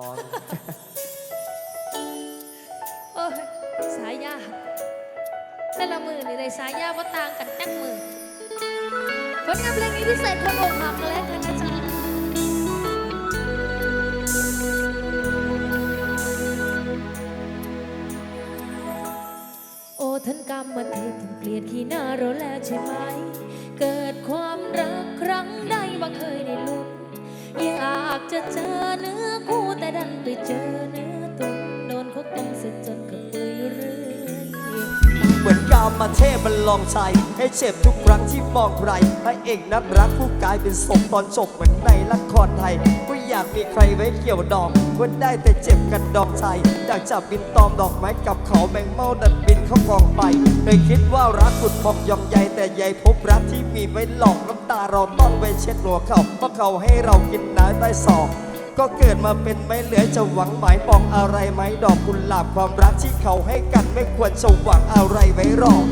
ร้องโอ้ยสายยาแต่ละมือนี่เลยสายยาว่าต่างกันจักมือผลงานเพลงนี้พิเศษคนอกหักและกันนะจ๊ะโอ้ท่านกรรมมาเทพท่านเกลียดขี้หน้าเราแล้วใช่ไหม เกิดความรักครั้งใดว่าเคยได้ลุ้น อยากจะเจอเนื้อคู่แต่ดันไปเจอเนื้อตุนโดนเขาต้มเสร็จจนกระเปื่อยเรื่อยเหมือนกามมาเทพมันลองใจให้เจ็บทุกครั้งที่มองใครพระเอกนักรักผู้กายเป็นศพตอนจบเหมือนในละครไทยก็อยากมีใครไว้เกี่ยวดองก็ได้แต่เจ็บกันดอกใจอยากจับบินตอมดอกไม้กับเขาแมงเม่าดันบินเข้ากองไปเคยคิดว่ารักขุดพองยองใยแต่ใยพบรักที่มีไว้หลอกน้ำ ตาเราต้องไปเช็ดหัวเขาเพราะเขาให้เรากินน้ำใต้ศอกก็เกิดมาเป็นไม่เหลือจะหวังหมายปองอะไรไหมดอกกุหลาบความรักที่เขาให้กันไม่ควรจะหวังอะไรไว้หรอก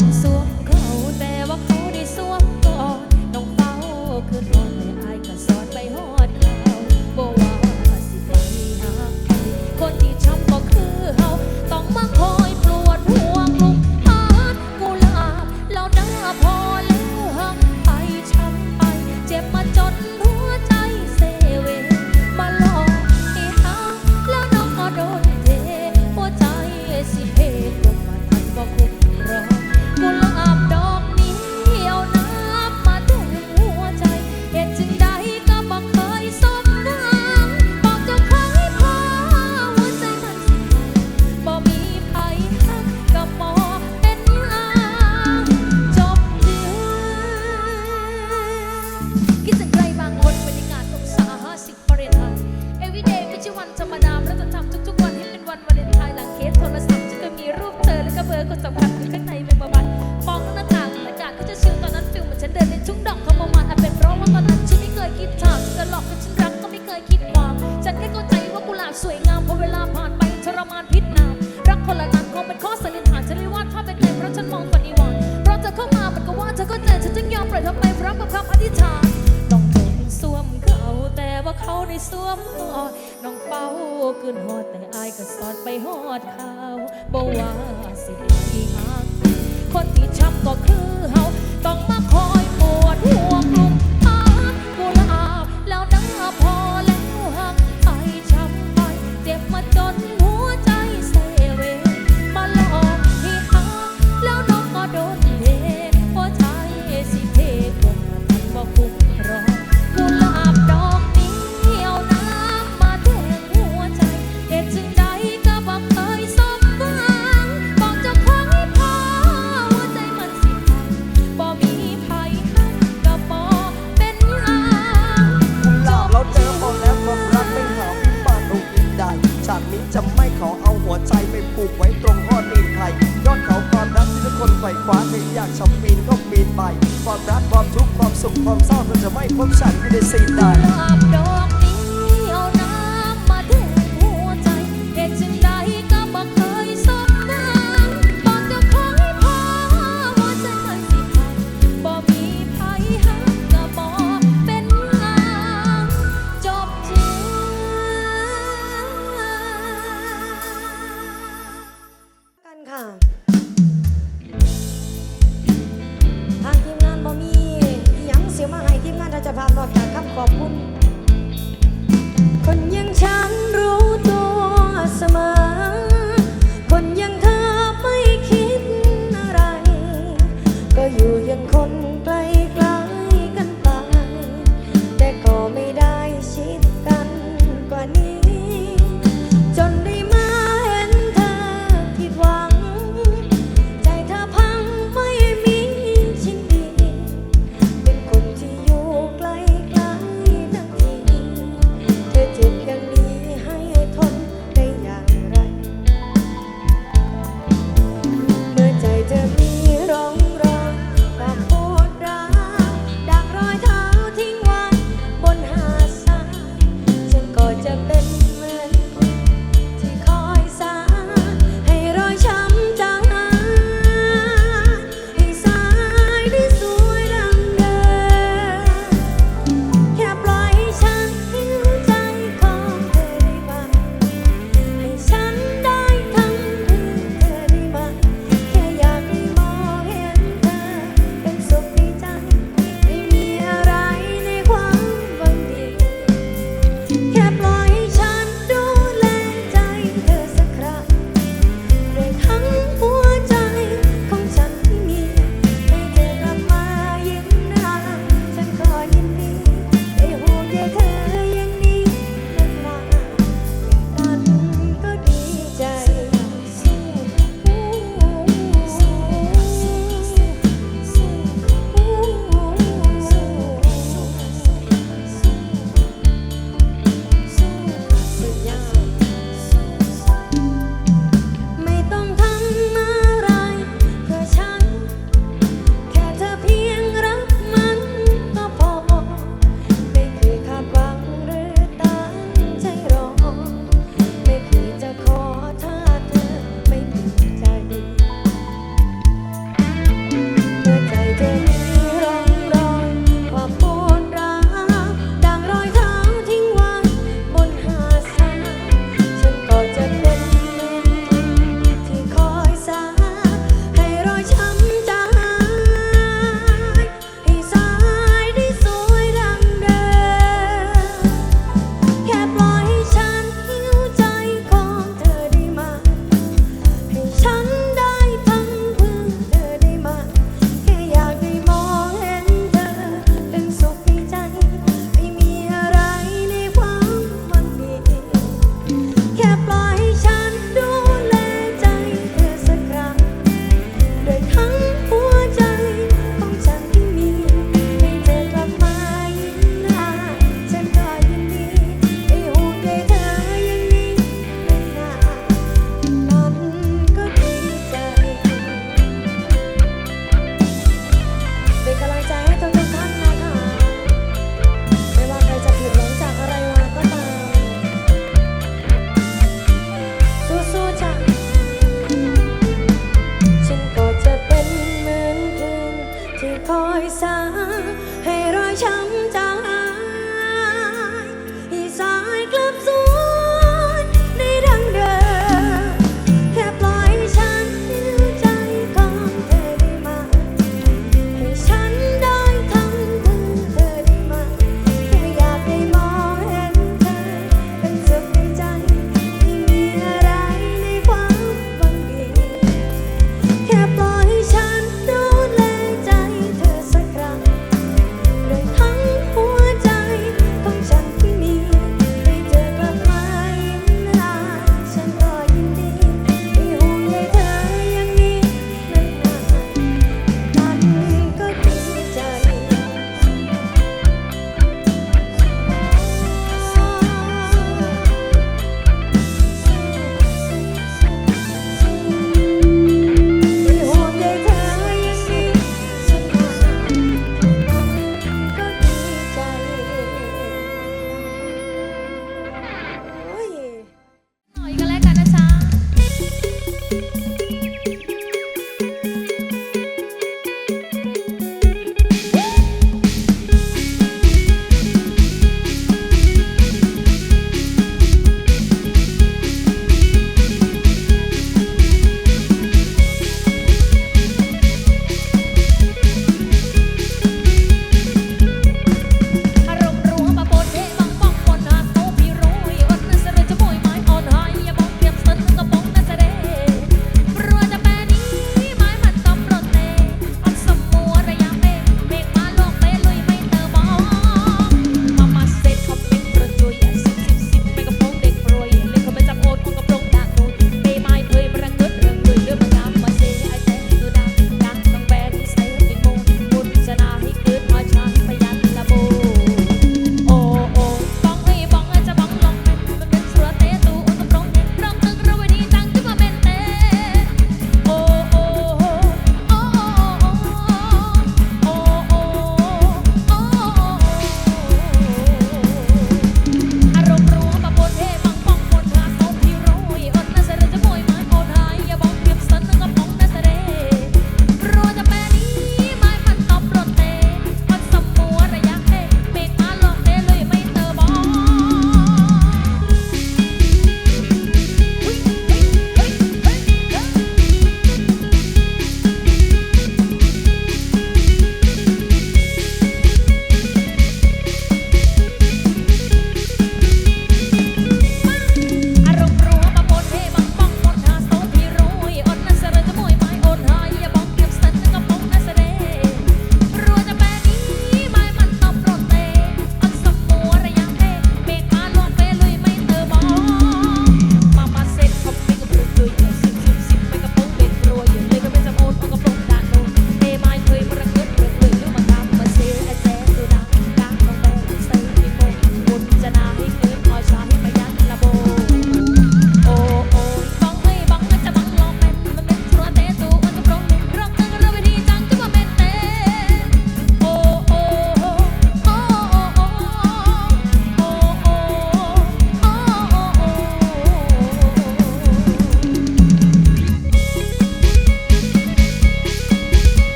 ไปหอดข่าบ่ว่าสิที่หักคนที่ช้ำก็คือเฮาต้องมา ใบ ความรักความทุกข์ความสุขความเศร้าเราจะไม่พบฉันอยู่ด้สิ้นใด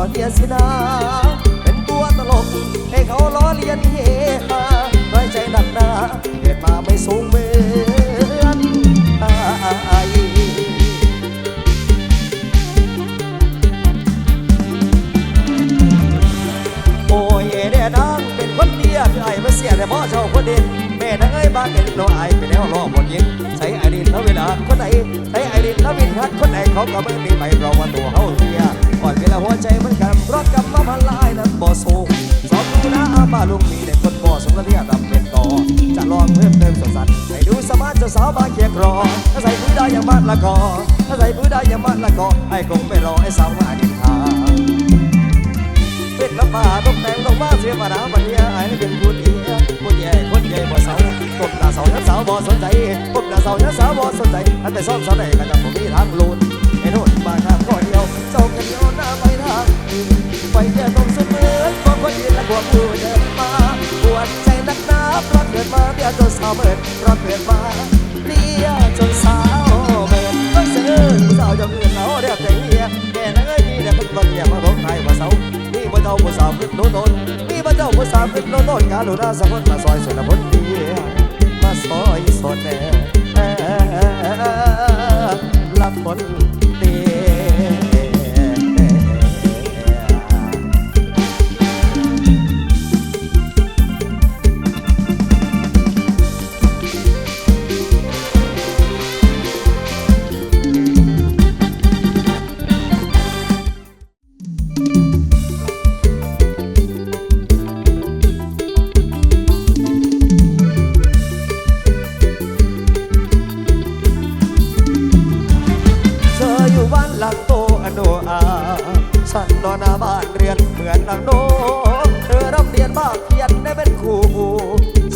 สองคำก็เตี้ยสินะเป็นตัวตลก ให้เขาล้อเลียนเฮฮาน้อยใจหนักหนาเกิดมาไม่สูงเหมือนอายโอ้ยเด่นางเป็นคนเดียวไอ้มาเสียแต่พ่อเจ้าคนเด่นแม่นางเอ้ยบ้านเด่นน้องไอ้ไปแล้วรอหมดยินใช้ไอ้ดินแล้วเวลาคนไหนใช้ไอ้ดินแล้ววินทัดคนไหนเขาก็ไม่มีไปเราว่าตัวเขาเทีย ก่อนเวลาหัวใจมันกันรถกับมาพันลายนั้นบ่สูงสองดูนะอามาลุงมีเด็กคนบ่สมระเทียดำเป็นต่อ จะลองเพิ่มเติมสดสันให้ดูสมาร์ทเจ้าสาวบางเคียงรอถ้าใส่พื้ได้อย่างมัดละกอถ้าใส่พื้ได้อย่างมัดละกอไอ้คงไม่รอไอ้สาวมาดินทาเป็นน้ำป่าตกแต่งลงมาเสียมาดาบันเนียไอ้เป็นผู้เดีผู้ใหญ่คนใหญ่บ่สาตบหน้าสายันสาวบ่สนใจตบหน้าสายันสาวบ่สนใจอันไปซ่อมสาไหนก็จะผมมีทางลูน โน่นบางข้าก็เดียวเจ้ากันเดียวหน้าไปทางไปเดียวตรงเสมอของคนยืนและบวกผู้เดินมาปวดใจนักหนาเพราะเกิดมาเบี้ยจนสาวเมินเพราะเกิดมาเบี้ยจนสาวเมินต้องเสือสาวจะเงินเราเรียบใจเฮียแกนักเอ้ยมีแต่คนบังเหียมาร้องไห้ว่าเสามีบ่เจ้าผู้สาวขึ้นโนนนมีบ่เจ้าผู้สาวขึ้นโนนนกาลุนาสักคนมาซอยสุนทรดีมาซอยสนแน่ลับคน ดี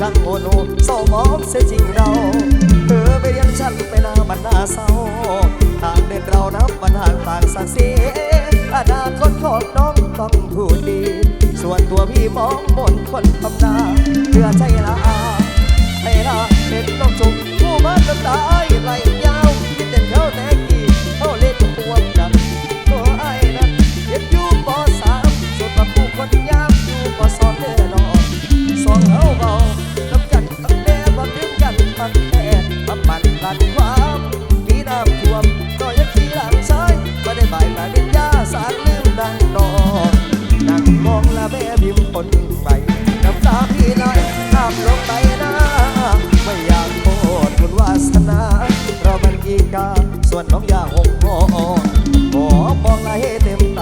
ช่างโอโนเศร้ามองเสียจริงเรา เธอไปเรียนฉันไปหน้าบันหน้าเศร้าทางเดินเรานับปัญหาต่างสักเสียอนาคตของน้องต้องพูดดี ส่วนตัวพี่มองบนคนทำนาเพื่อใจละอาให้ละเห็นน้องจุกผู้มาจนตายไหล กีกา ส่วนน้องยาหงพอขอบอกละให้เต็ม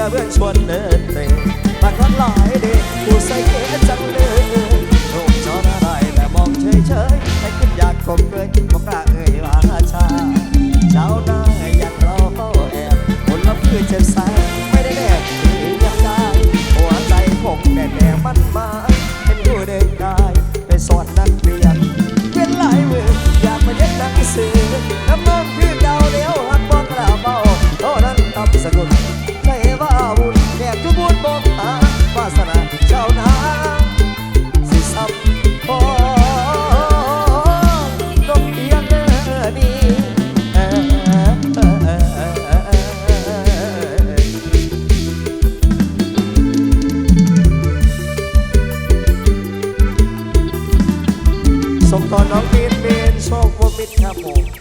และเพื่อนชวนเดินเตะมาทั้งหลายเด็กผู้ใส่เก สมต่อน้องมีนเบนโชควัวมิตรครับผม